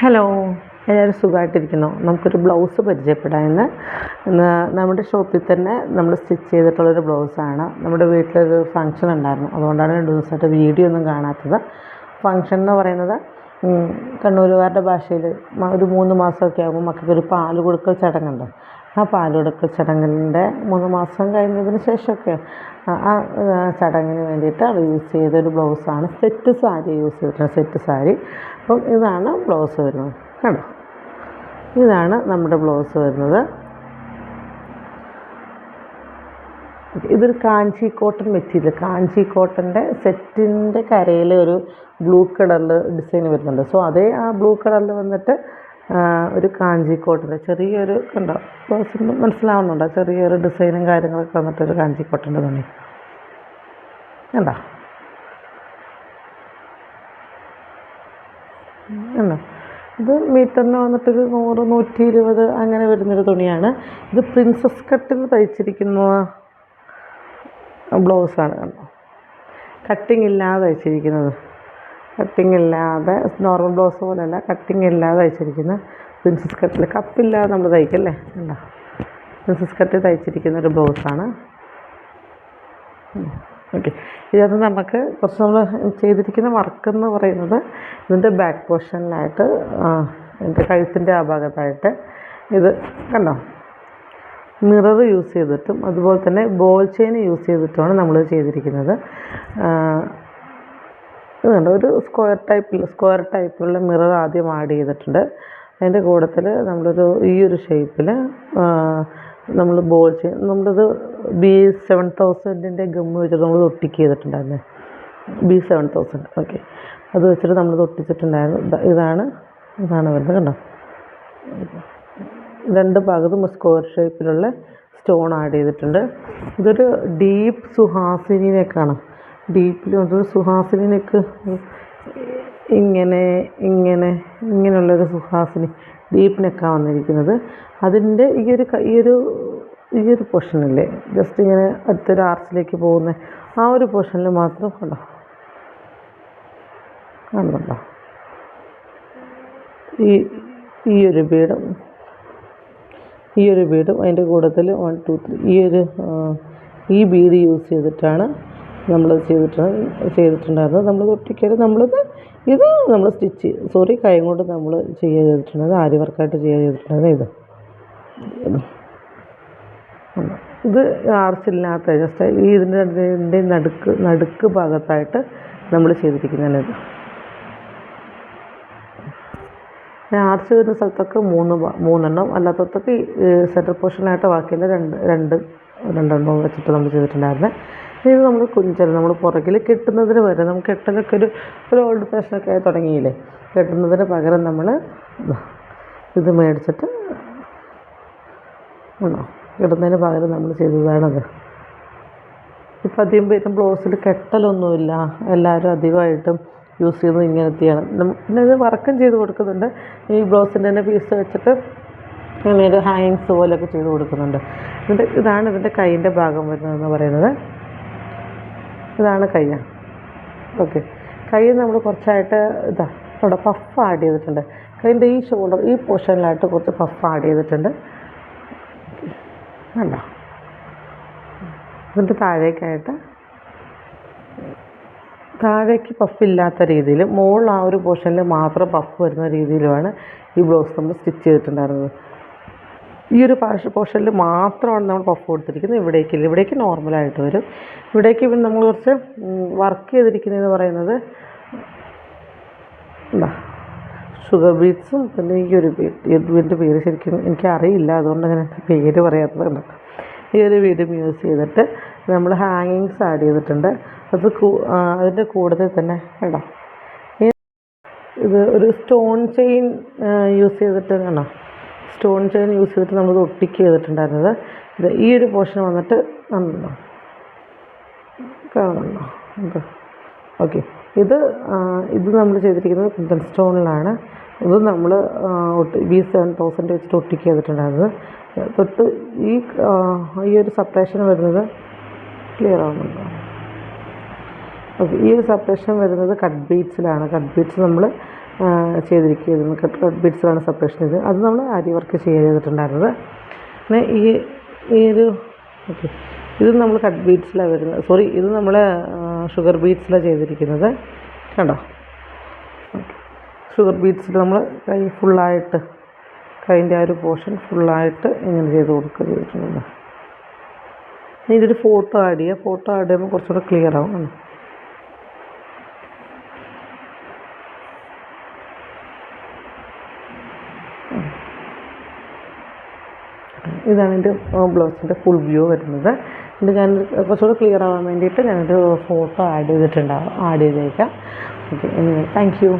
Hello എല്ലാവരും സുഖമായിട്ടിരിക്കുന്നു. നമുക്കൊരു ബ്ലൗസ് പരിചയപ്പെടാമെന്ന് നമ്മുടെ ഷോപ്പിൽ തന്നെ നമ്മൾ സ്റ്റിച്ച് ചെയ്തിട്ടുള്ളൊരു ബ്ലൗസാണ് നമ്മുടെ വീട്ടിലൊരു ഫങ്ഷൻ ഉണ്ടായിരുന്നു. അതുകൊണ്ടാണ് രണ്ട് ദിവസമായിട്ട് വീഡിയോ ഒന്നും കാണാത്തത്. ഫങ്ഷൻ എന്ന് പറയുന്നത് കണ്ണൂരുകാരുടെ ഭാഷയിൽ ഒരു മൂന്ന് മാസമൊക്കെ ആകുമ്പോൾ മക്കൾക്കൊരു പാൽ കൊടുക്കൽ ചടങ്ങുണ്ട്. ആ പാൽ കൊടുക്കൽ ചടങ്ങിന്റെ മൂന്ന് മാസം കഴിഞ്ഞതിന് ശേഷമൊക്കെ ആ ചടങ്ങിന് വേണ്ടിയിട്ട് അവർ യൂസ് ചെയ്തൊരു ബ്ലൗസാണ്. സെറ്റ് സാരി യൂസ് ചെയ്തിട്ടുണ്ട് സെറ്റ് സാരി. അപ്പം ഇതാണ് ബ്ലൗസ് വരുന്നത് കണ്ടോ? ഇതാണ് നമ്മുടെ ബ്ലൗസ് വരുന്നത്. ഇതൊരു കാഞ്ചി കോട്ടൺ മെറ്റീരിയൽ. കാഞ്ചി കോട്ടന്റെ സെറ്റിന്റെ കരയിൽ ഒരു ബ്ലൂ കളറിൽ ഡിസൈൻ വരുന്നുണ്ട്. സോ അതേ ആ ബ്ലൂ കളറിൽ വന്നിട്ട് ഒരു കാഞ്ചി കോട്ടന്റെ ചെറിയൊരു കണ്ടോ? ബ്ലൗസിന് മനസ്സിലാവുന്നുണ്ടോ? ചെറിയൊരു ഡിസൈനും കാര്യങ്ങളൊക്കെ വന്നിട്ടൊരു കാഞ്ചി കോട്ടന്റെ തുണി. കണ്ടോ? കണ്ടോ ഇത് മീറ്ററിന് വന്നിട്ടൊരു നൂറ് നൂറ്റി ഇരുപത് അങ്ങനെ വരുന്നൊരു തുണിയാണ്. ഇത് പ്രിൻസസ് കട്ടിൽ തയ്ച്ചിരിക്കുന്ന ബ്ലൗസാണ് കണ്ടോ? കട്ടിങ് ഇല്ലാതെ തയ്ച്ചിരിക്കുന്നത്. കട്ടിങ് ഇല്ലാതെ നോർമൽ ബ്ലൗസ് പോലെയല്ല കട്ടിങ് ഇല്ലാതെ തയ്ച്ചിരിക്കുന്ന പ്രിൻസസ് കട്ടിൽ കപ്പില്ലാതെ നമ്മൾ തയ്ക്കല്ലേ? കണ്ടോ? പ്രിൻസസ് കട്ടിൽ തയ്ച്ചിരിക്കുന്ന ഒരു ബ്ലൗസാണ് ഓക്കെ. ഇതിനകത്ത് നമുക്ക് കുറച്ച് നമ്മൾ ചെയ്തിരിക്കുന്ന വർക്ക് എന്ന് പറയുന്നത് ഇതിന്റെ ബാക്ക് പോർഷനിലായിട്ട് എന്റെ കഴുത്തിന്റെ ആ ഭാഗത്തായിട്ട് ഇത് കണ്ടോ? മിറർ യൂസ് ചെയ്തിട്ടും അതുപോലെ തന്നെ ബോൾ ചെയിൻ യൂസ് ചെയ്തിട്ടുമാണ് നമ്മൾ ചെയ്തിരിക്കുന്നത്. ഇതുണ്ട് ഒരു സ്ക്വയർ ടൈപ്പിൽ സ്ക്വയർ ടൈപ്പിലുള്ള മിറർ ആദ്യം ആഡ് ചെയ്തിട്ടുണ്ട്. അതിന്റെ കൂടത്തിൽ നമ്മളൊരു ഈ ഒരു ഷേപ്പിൽ നമ്മൾ ബോൾ ചെയ്യും നമ്മളത് ബി സെവൻ തൗസൻഡിന്റെ ഗമ്മ് വെച്ചിട്ട് നമ്മൾ ഒട്ടിക്ക് ചെയ്തിട്ടുണ്ടായിരുന്നേ. B seven thousand okay. അത് വെച്ചിട്ട് നമ്മൾ ഒട്ടിച്ചിട്ടുണ്ടായിരുന്നു. ഇതാണ് ഇതാണ് വരുന്നത് കണ്ടോ? രണ്ട് ഭാഗത്തും സ്ക്വയർ ഷേപ്പിലുള്ള സ്റ്റോൺ ആഡ് ചെയ്തിട്ടുണ്ട്. ഇതൊരു ഡീപ്പ് സുഹാസിനി നെക്കാണ്. ഡീപ്പിൽ ഒരു സുഹാസിനി നെക്ക്. ഇങ്ങനെ ഇങ്ങനെ ഇങ്ങനെയുള്ളൊരു സുഹാസിനി ഡീപ്പ് നെക്കാണ് വന്നിരിക്കുന്നത്. അതിന്റെ ഈ ഒരു ഈ ഒരു ഈ ഒരു പോർഷനില്ലേ ജസ്റ്റ് ഇങ്ങനെ അടുത്തൊരു ആർച്ചിലേക്ക് പോകുന്ന ആ ഒരു പോർഷനിൽ മാത്രം കണ്ടോ? കാണുന്നുണ്ടോ? ഈ ഈ ഒരു ബീഡും ഈ ഒരു ബീഡും അതിന്റെ കൂട്ടത്തിൽ വൺ ടു ത്രീ ഈ ഒരു ഈ ബീഡ് യൂസ് ചെയ്തിട്ടാണ് നമ്മൾ ചെയ്തിട്ട് ചെയ്തിട്ടുണ്ടായിരുന്നത്. നമ്മൾ ഒട്ടിക്കൽ നമ്മളിത് ഇത് നമ്മൾ സ്റ്റിച്ച് സോറി കൈ കൊണ്ട് നമ്മൾ ചെയ്യുക ചെയ്തിട്ടുള്ളത് ആരി വർക്കായിട്ട് ചെയ്യുക ചെയ്തിട്ടുള്ളത് ഇത്. ഇത് ആർച്ചില്ലാത്ത ജസ്റ്റ് ഈ ഇതിന്റെ ഇതിന്റെ നടുക്ക് നടുക്ക് ഭാഗത്തായിട്ട് നമ്മൾ ചെയ്തിരിക്കുന്നതാണ് ഇത്. ആർച്ച് വരുന്ന സ്ഥലത്തൊക്കെ മൂന്ന് മൂന്നെണ്ണം. അല്ലാത്തതൊക്കെ സെന്റർ പോർഷനായിട്ട് ബാക്കിയുള്ള രണ്ട് രണ്ട് രണ്ടെണ്ണം വെച്ചിട്ട് നമ്മൾ ചെയ്തിട്ടുണ്ടായിരുന്നത് ഇത് നമ്മൾ കുഞ്ചൽ നമ്മൾ പുറകിൽ കെട്ടുന്നതിന് പകരം നമുക്ക് കെട്ടലൊക്കെ ഒരു ഒരു ഓൾഡ് ഫാഷനൊക്കെ തുടങ്ങിയില്ലേ? കെട്ടുന്നതിന് പകരം നമ്മൾ ഇത് മേടിച്ചിട്ട് ആണോ? കിട്ടുന്നതിന് പകരം നമ്മൾ ചെയ്തതാണത്. ഇപ്പം അധികം പേരും ബ്ലൗസിൽ കെട്ടലൊന്നുമില്ല. എല്ലാവരും അധികമായിട്ടും യൂസ് ചെയ്യുന്നത് ഇങ്ങനത്തെയാണ്. പിന്നെ ഇത് വർക്കും ചെയ്ത് കൊടുക്കുന്നുണ്ട്. ഈ ബ്ലൗസിന്റെ തന്നെ പീസ് വെച്ചിട്ട് ഇങ്ങനെ ഒരു ഹാങ്ങിങ്സ് പോലെയൊക്കെ ചെയ്ത് കൊടുക്കുന്നുണ്ട്. ഇതാണ് ഇതിന്റെ കൈയിന്റെ ഭാഗം വരുന്നതെന്ന് പറയുന്നത്. ഇതാണ് കയ്യ ഓക്കെ. കൈ നമ്മൾ കുറച്ചായിട്ട് ഇതാ ഇവിടെ പഫ് ആഡ് ചെയ്തിട്ടുണ്ട്. കൈന്റെ ഈ ഷോൾഡർ ഈ പോർഷനിലായിട്ട് കുറച്ച് പഫ് ആഡ് ചെയ്തിട്ടുണ്ട്. കണ്ടോ? ഇതിന്റെ താഴേക്കായിട്ട് താഴേക്ക് പഫ് ഇല്ലാത്ത രീതിയിൽ മുകളിൽ ആ ഒരു പോർഷനിൽ മാത്രം പഫ് വരുന്ന രീതിയിലുമാണ് ഈ ബ്ലൗസ് നമ്മൾ സ്റ്റിച്ച് ചെയ്തിട്ടുണ്ടായിരുന്നത്. ഈ ഒരു പോർഷനിൽ മാത്രമാണ് നമ്മൾ പഫ് കൊടുത്തിരിക്കുന്നത്. ഇവിടേക്കില്ല ഇവിടേക്ക് നോർമലായിട്ട് വരും. ഇവിടേക്ക് പിന്നെ നമ്മൾ കുറച്ച് വർക്ക് ചെയ്തിരിക്കുന്നതെന്ന് പറയുന്നത് എന്താ? ഷുഗർ ബീറ്റ്സും പിന്നെ ഈ ഒരു ബീറ്റ് ഇതിന്റെ പേര് ശരിക്കും എനിക്കറിയില്ല. അതുകൊണ്ട് അങ്ങനെ പേര് പറയാത്തതുണ്ട് ഈ ഒരു വീടും യൂസ് ചെയ്തിട്ട് നമ്മൾ ഹാങ്ങിങ്സ് ആഡ് ചെയ്തിട്ടുണ്ട്. അത് അതിന്റെ കൂടുതൽ തന്നെ കേട്ടോ ഇത് ഒരു സ്റ്റോൺ ചെയിൻ യൂസ് ചെയ്തിട്ട് കണ്ടോ? സ്റ്റോൺ ചെയിൻ യൂസ് ചെയ്തിട്ട് നമ്മൾ ഒട്ടിക്ക് ചെയ്തിട്ടുണ്ടായിരുന്നത്. ഇത് ഈ ഒരു പോർഷൻ വന്നിട്ട് നന്നോ കാണുന്നുണ്ടോ? ഓക്കെ. ഇത് ഇത് നമ്മൾ ചെയ്തിരിക്കുന്നത് കുന്തൻ സ്റ്റോണിലാണ്. ഇത് നമ്മൾ ഒട്ടി ബി സെവൻ തൗസൻഡ് വെച്ചിട്ട് ഒട്ടിക്ക് ചെയ്തിട്ടുണ്ടായിരുന്നത്. തൊട്ട് ഈ ഈ ഒരു സപ്പറേഷൻ വരുന്നത് ക്ലിയർ ആവുന്നുണ്ടോ? ഓക്കെ. ഈ ഒരു സപ്പറേഷൻ വരുന്നത് കട്ട് ബീറ്റ്സിലാണ് കട്ട് ബീറ്റ്സ് നമ്മൾ ചെയ്തിരിക്കുന്നത് കട്ട് കട്ട് ബീഡ്സിലാണ് സെപ്പറേഷൻ ചെയ്ത് അത് നമ്മൾ ആരി വർക്ക് ചെയ്തിട്ടുണ്ടായിരുന്നത്. പിന്നെ ഈ ഈ ഒരു ഓക്കെ ഇത് നമ്മൾ കട്ട് ബീഡ്സിലാണ് വരുന്നത്. സോറി ഇത് നമ്മൾ ഷുഗർ ബീഡ്സിലാണ് ചെയ്തിരിക്കുന്നത്. കണ്ടോ? ഷുഗർ ബീഡ്സിൽ നമ്മൾ കൈ ഫുള്ളായിട്ട് കൈന്റെ ആ ഒരു പോർഷൻ ഫുള്ളായിട്ട് ഇങ്ങനെ ചെയ്ത് കൊടുക്കുക ചെയ്തിട്ടുണ്ട്. ഇതിന്റെ ഒരു ഫോട്ടോ ആഡ് ചെയ്യുക. ഫോട്ടോ ആഡ് ചെയ്യുമ്പോൾ കുറച്ചുകൂടെ ക്ലിയർ ആവും. ഇതാണ് എന്റെ ബ്ലൗസിന്റെ ഫുൾ വ്യൂ വരുന്നത്. ഇത് ഞാൻ കുറച്ചുകൂടെ ക്ലിയർ ആവാൻ വേണ്ടിയിട്ട് ഞാനൊരു ഫോട്ടോ ആഡ് ചെയ്തിട്ടുണ്ടാവും ആഡ് ചെയ്തേക്കാം. Okay anyway thank you